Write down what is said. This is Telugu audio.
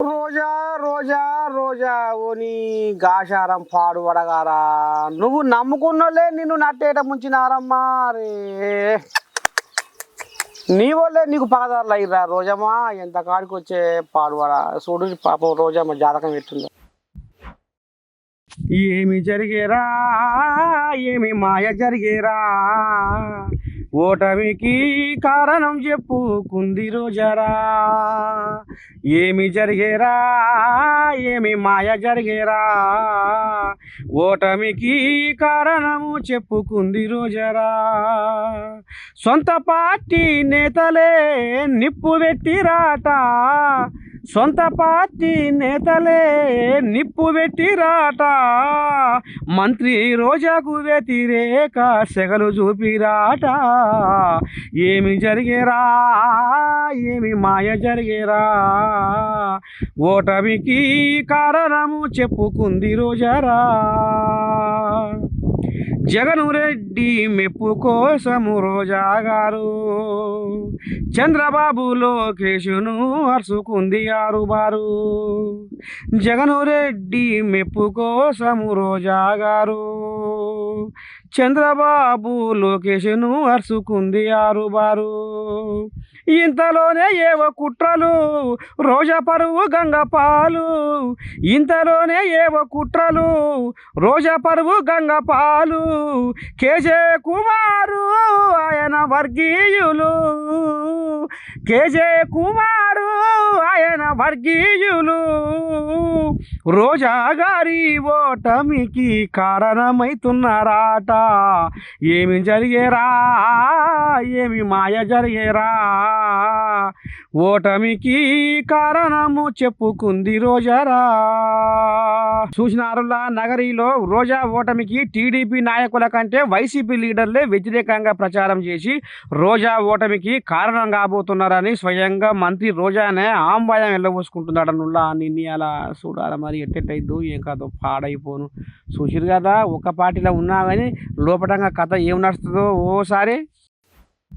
రోజా రోజా రోజా ఓ గాషారం గాశారం పాడు వడగారా. నువ్వు నమ్ముకున్నోళ్ళే నిన్ను నట్టేట ముంచినారమ్మా రే. నీ వల్లే నీకు పగదారులు అయ్యిరా రోజమ్మా. ఎంత కాడికి వచ్చే పాడువాడ చూడు పాపం రోజమ్మ జాతకం ఎట్టుందా. ఏమి జరిగేరా ఏమి మాయ జరిగేరా. ఓటమికి కారణం చెప్పుకుంది రోజరా. ఏమి జరిగేరా ఏమి మాయ జరిగేరా. ఓటమికి కారణము చెప్పుకుంది రోజరా. సొంత పార్టీ నేతలే నిప్పు పెట్టిరాట సొంత పార్టీ నేతలే నిప్పు పెట్టిరాట మంత్రి రోజాకు వ్యతిరేక సెగలు చూపిరాట ఏమి జరిగేరా? ఏమి మాయ జరిగేరా? ఓటమికి కారణము చెప్పుకుంది రోజారా. జగను రెడ్డి మెప్పు కోసము రోజా గారు చంద్రబాబు లోకేషును అరుసుకుంది ఆరు జగన్ జగను రెడ్డి మెప్పు కోసము రోజా గారు చంద్రబాబు లోకేష్ను అరుసుకుంది ఆరు బారు ఇంతలోనే ఏవో కుట్రలు రోజా పరువు గంగ పాలు. ఇంతలోనే ఏవో కుట్రలు రోజా పరువు గంగ పాలు. కేజే కుమారు ఆయన వర్గీయులు. కేజే కుమారు ఆయన వర్గీయులు. రోజా గారి ఓటమికి కారణమైతున్నారాట. ఏమి జరిగేరా? ఏమి మాయ జరిగేరా? ఓటమికి కారణము చెప్పుకుంది రోజారా. చూసినారులా నగరిలో రోజా ఓటమికి టీడీపీ నాయకుల కంటే వైసీపీ లీడర్లే వ్యతిరేకంగా ప్రచారం చేసి రోజా ఓటమికి కారణం కాబోతున్నారని స్వయంగా మంత్రి రోజానే ఆంబాయం వెళ్ళబోసుకుంటున్నాడనుల్లా నిన్ను అలా చూడాలి మరి? ఎట్టెట్టయిద్దు ఏం కాదో పాడైపోను. చూసిరు కదా ఒక పార్టీలో ఉన్నా కానీ లోపటంగా కథ ఏం నడుస్తుందో ఓసారి